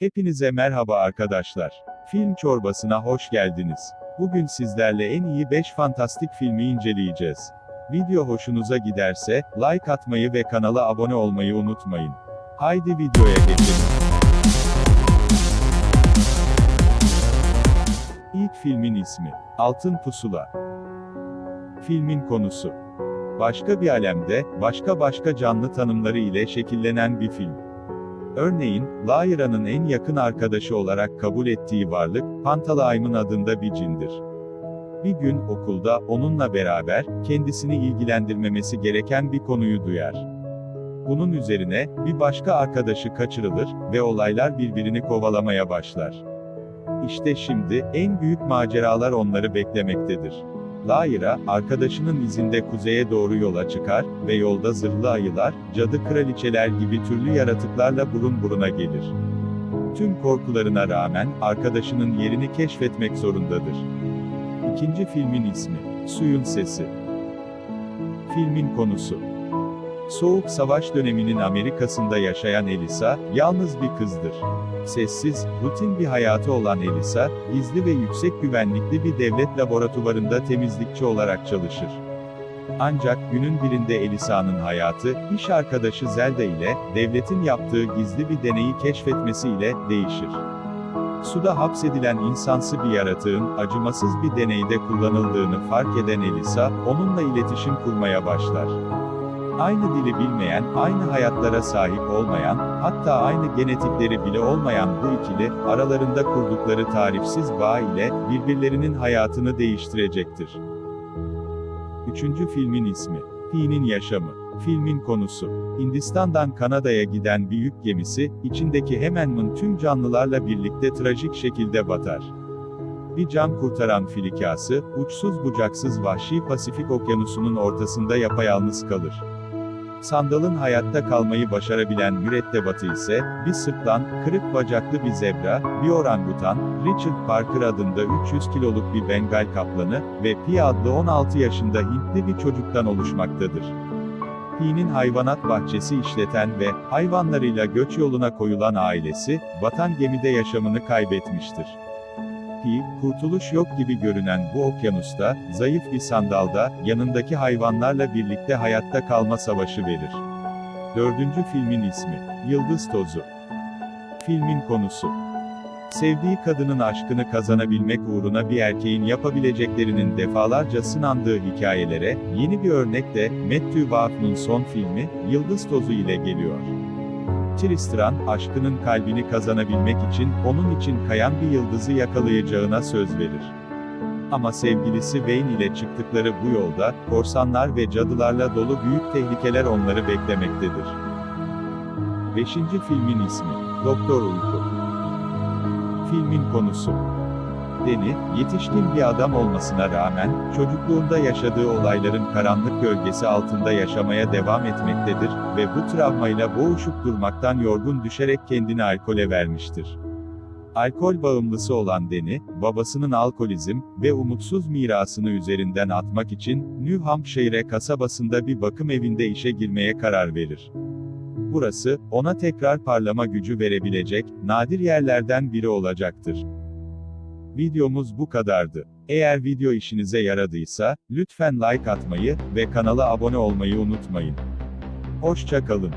Hepinize merhaba arkadaşlar. Film çorbasına hoş geldiniz. Bugün sizlerle en iyi 5 fantastik filmi inceleyeceğiz. Video hoşunuza giderse, like atmayı ve kanala abone olmayı unutmayın. Haydi videoya geçelim. İlk filmin ismi, Altın Pusula. Filmin konusu, başka bir alemde, başka başka canlı tanımları ile şekillenen bir film. Örneğin, Lyra'nın en yakın arkadaşı olarak kabul ettiği varlık, Pantalaimon adında bir cindir. Bir gün, okulda, onunla beraber, kendisini ilgilendirmemesi gereken bir konuyu duyar. Bunun üzerine, bir başka arkadaşı kaçırılır ve olaylar birbirini kovalamaya başlar. İşte şimdi, en büyük maceralar onları beklemektedir. Lyra, arkadaşının izinde kuzeye doğru yola çıkar ve yolda zırhlı ayılar, cadı kraliçeler gibi türlü yaratıklarla burun buruna gelir. Tüm korkularına rağmen, arkadaşının yerini keşfetmek zorundadır. İkinci filmin ismi, Suyun Sesi. Filmin konusu, Soğuk Savaş döneminin Amerika'sında yaşayan Elisa, yalnız bir kızdır. Sessiz, rutin bir hayatı olan Elisa, gizli ve yüksek güvenlikli bir devlet laboratuvarında temizlikçi olarak çalışır. Ancak günün birinde Elisa'nın hayatı, iş arkadaşı Zelda ile, devletin yaptığı gizli bir deneyi keşfetmesiyle, değişir. Suda hapsedilen insansı bir yaratığın, acımasız bir deneyde kullanıldığını fark eden Elisa, onunla iletişim kurmaya başlar. Aynı dili bilmeyen, aynı hayatlara sahip olmayan, hatta aynı genetikleri bile olmayan bu ikili, aralarında kurdukları tarifsiz bağ ile, birbirlerinin hayatını değiştirecektir. Üçüncü filmin ismi, Pi'nin Yaşamı. Filmin konusu, Hindistan'dan Kanada'ya giden bir yük gemisi, içindeki Hemenman tüm canlılarla birlikte trajik şekilde batar. Bir can kurtaran filikası, uçsuz bucaksız vahşi Pasifik okyanusunun ortasında yapayalnız kalır. Sandal'ın hayatta kalmayı başarabilen mürettebatı ise, bir sırtlan, kırık bacaklı bir zebra, bir orangutan, Richard Parker adında 300 kiloluk bir Bengal kaplanı ve Pi adlı 16 yaşında Hintli bir çocuktan oluşmaktadır. Pi'nin hayvanat bahçesi işleten ve hayvanlarıyla göç yoluna koyulan ailesi, batan gemide yaşamını kaybetmiştir. Pi, kurtuluş yok gibi görünen bu okyanusta, zayıf bir sandalda, yanındaki hayvanlarla birlikte hayatta kalma savaşı verir. Dördüncü filmin ismi, Yıldız Tozu. Filmin konusu. Sevdiği kadının aşkını kazanabilmek uğruna bir erkeğin yapabileceklerinin defalarca sınandığı hikayelere, yeni bir örnek de, Matthew Vaughn son filmi, Yıldız Tozu ile geliyor. Tristram, aşkının kalbini kazanabilmek için, onun için kayan bir yıldızı yakalayacağına söz verir. Ama sevgilisi Wayne ile çıktıkları bu yolda, korsanlar ve cadılarla dolu büyük tehlikeler onları beklemektedir. Beşinci filmin ismi, Doktor Uyku. Filmin konusu, Deni, yetişkin bir adam olmasına rağmen, çocukluğunda yaşadığı olayların karanlık gölgesi altında yaşamaya devam etmektedir ve bu travmayla boğuşup durmaktan yorgun düşerek kendini alkole vermiştir. Alkol bağımlısı olan Deni, babasının alkolizm ve umutsuz mirasını üzerinden atmak için, New Hampshire kasabasında bir bakım evinde işe girmeye karar verir. Burası, ona tekrar parlama gücü verebilecek, nadir yerlerden biri olacaktır. Videomuz bu kadardı. Eğer video işinize yaradıysa, lütfen like atmayı ve kanala abone olmayı unutmayın. Hoşça kalın.